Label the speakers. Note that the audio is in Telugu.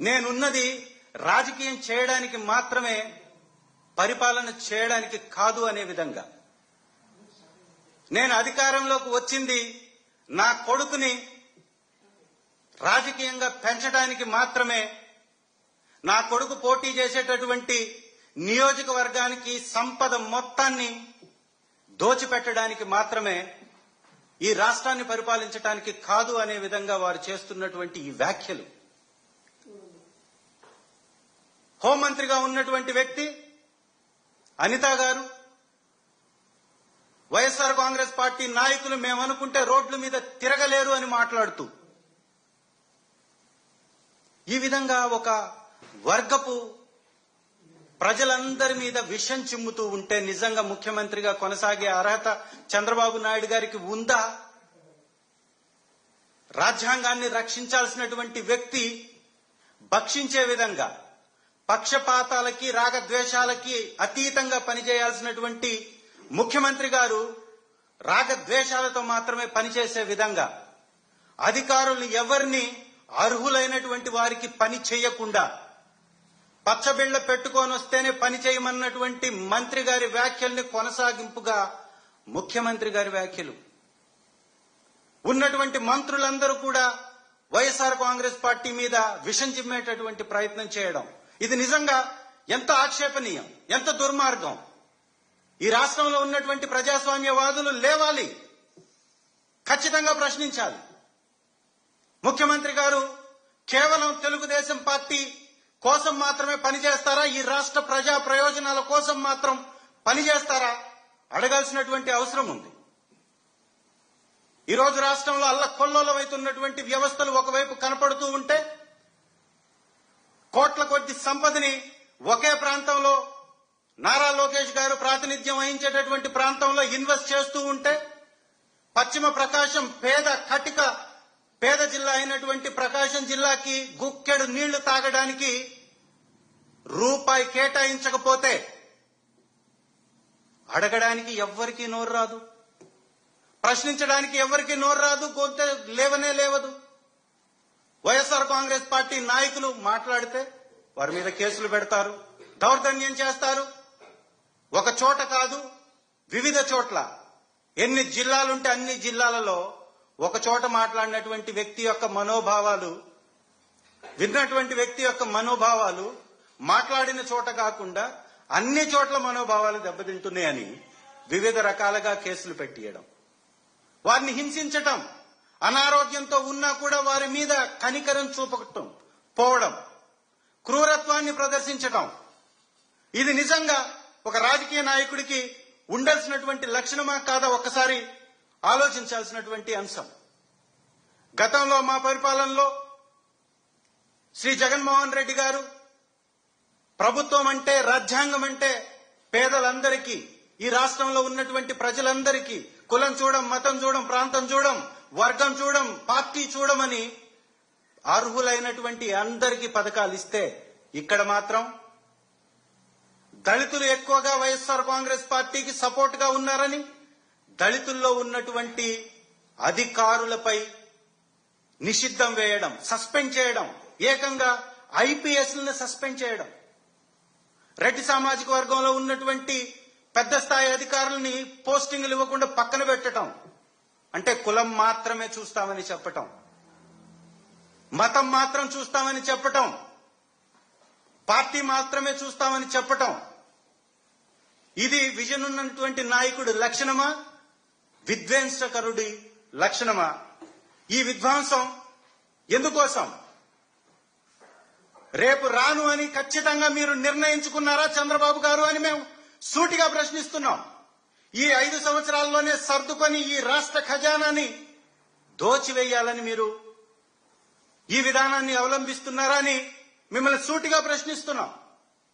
Speaker 1: నేనున్నది రాజకీయం చేయడానికి మాత్రమే పరిపాలన చేయడానికి కాదు అనే విధంగా. నేను అధికారంలోకి వచ్చింది నా కొడుకుని రాజకీయంగా పెంచడానికి మాత్రమే. నా కొడుకు పోటీ చేసేటటువంటి నియోజకవర్గానికి సంపద మొత్తాన్ని దోచిపెట్టడానికి మాత్రమే ఈ రాష్ట్రాన్ని పరిపాలించడానికి కాదు అనే విధంగా వారు చేస్తున్నటువంటి ఈ వ్యాఖ్యలు. హోంమంత్రిగా ఉన్నటువంటి వ్యక్తి అనిత గారు వైఎస్ఆర్ కాంగ్రెస్ పార్టీ నాయకులు మేమనుకుంటే రోడ్ల మీద తిరగలేరు అని మాట్లాడుతూ ఈ విధంగా ఒక వర్గపు ప్రజలందరి మీద విషం చిమ్ముతూ ఉంటే నిజంగా ముఖ్యమంత్రిగా కొనసాగే అర్హత చంద్రబాబు నాయుడు గారికి ఉందా? రాజ్యాంగాన్ని రక్షించాల్సినటువంటి వ్యక్తి భక్షించే విధంగా పక్షపాతాలకి రాగద్వేషాలకి అతీతంగా పనిచేయాల్సినటువంటి ముఖ్యమంత్రి గారు రాగద్వేషాలతో మాత్రమే పనిచేసే విధంగా అధికారులు ఎవరిని అర్హులైనటువంటి వారికి పని చేయకుండా పచ్చబిళ్ళ పెట్టుకొని వస్తేనే పని చేయమన్నటువంటి మంత్రి గారి వ్యాఖ్యల్ని కొనసాగింపుగా ముఖ్యమంత్రి గారి వ్యాఖ్యలు. ఉన్నటువంటి మంత్రులందరూ కూడా వైఎస్ఆర్ కాంగ్రెస్ పార్టీ మీద విషం చిమ్మేటటువంటి ప్రయత్నం చేయడం. ఇది నిజంగా ఎంత ఆక్షేపణీయం ఎంత దుర్మార్గం. ఈ రాష్ట్రంలో ఉన్నటువంటి ప్రజాస్వామ్యవాదులు లేవాలి. ఖచ్చితంగా ప్రశ్నించాలి. ముఖ్యమంత్రి గారు కేవలం తెలుగుదేశం పార్టీ కోసం మాత్రమే పనిచేస్తారా? ఈ రాష్ట్ర ప్రజా ప్రయోజనాల కోసం మాత్రం పనిచేస్తారా? అడగాల్సినటువంటి అవసరం ఉంది. ఈ రోజు రాష్ట్రంలో అల్ల కొల్లోలమైతున్నటువంటి వ్యవస్థలు ఒకవైపు కనపడుతూ ఉంటే కోట్ల సంపదని ఒకే ప్రాంతంలో నారా లోకేష్ గారు ప్రాతినిధ్యం వహించేటటువంటి ప్రాంతంలో ఇన్వెస్ట్ చేస్తూ ఉంటే పశ్చిమ ప్రకాశం పేద కటిక పేద జిల్లా అయినటువంటి ప్రకాశం జిల్లాకి గుక్కెడు నీళ్ళు తాగడానికి రూపాయి కేటాయించకపోతే అడగడానికి ఎవ్వరికీ నోరు రాదు. ప్రశ్నించడానికి ఎవరికి నోరు రాదు. గొంతు లేవనే లేవదు. వైఎస్ఆర్ కాంగ్రెస్ పార్టీ నాయకులు మాట్లాడితే వారి మీద కేసులు పెడతారు దౌర్జన్యం చేస్తారు. ఒక చోట కాదు వివిధ చోట్ల. ఎన్ని జిల్లాలుంటే అన్ని జిల్లాలలో ఒక చోట మాట్లాడినటువంటి వ్యక్తి యొక్క మనోభావాలు విన్నటువంటి వ్యక్తి యొక్క మనోభావాలు మాట్లాడిన చోట కాకుండా అన్ని చోట్ల మనోభావాలు దెబ్బతింటున్నాయని వివిధ రకాలుగా కేసులు పెట్టియడం. వారిని హింసించటం అనారోగ్యంతో ఉన్నా కూడా వారి మీద కనికరం చూపటం పోవడం. ప్రదర్శించటం. ఇది నిజంగా ఒక రాజకీయ నాయకుడికి ఉండాల్సినటువంటి లక్షణమా కాదా ఒక్కసారి ఆలోచించాల్సినటువంటి అంశం. గతంలో మా పరిపాలనలో శ్రీ జగన్మోహన్ రెడ్డి గారు ప్రభుత్వం అంటే రాజ్యాంగం అంటే పేదలందరికీ ఈ రాష్ట్రంలో ఉన్నటువంటి ప్రజలందరికీ కులం చూడం మతం చూడం ప్రాంతం చూడం వర్గం చూడం పార్టీ చూడమని అర్హులైనటువంటి అందరికీ పథకాలు ఇస్తే ఇక్కడ మాత్రం దళితులు ఎక్కువగా వైఎస్ఆర్ కాంగ్రెస్ పార్టీకి సపోర్ట్గా ఉన్నారని దళితుల్లో ఉన్నటువంటి అధికారులపై నిషిద్ధం వేయడం సస్పెండ్ చేయడం ఏకంగా ఐపీఎస్ సస్పెండ్ చేయడం. రెడ్డి సామాజిక వర్గంలో ఉన్నటువంటి పెద్ద స్థాయి అధికారులని పోస్టింగ్లు ఇవ్వకుండా పక్కన పెట్టడం అంటే కులం మాత్రమే చూస్తామని చెప్పటం. మతం మాత్రం చూస్తామని చెప్పటం. పార్టీ మాత్రమే చూస్తామని చెప్పటం. ఇది విజన్ ఉన్నటువంటి నాయకుడు లక్షణమా? విధ్వంసకరుడి లక్షణమా? ఈ విధ్వంసం ఎందుకోసం? రేపు రాను అని ఖచ్చితంగా మీరు నిర్ణయించుకున్నారా చంద్రబాబు గారు అని మేము సూటిగా ప్రశ్నిస్తున్నాం. ఈ ఐదు సంవత్సరాల్లోనే సర్దుకొని ఈ రాష్ట్ర ఖజానాని దోచివేయాలని మీరు ఈ విధానాన్ని అవలంబిస్తున్నారా అని మిమ్మల్ని సూటిగా ప్రశ్నిస్తున్నాం.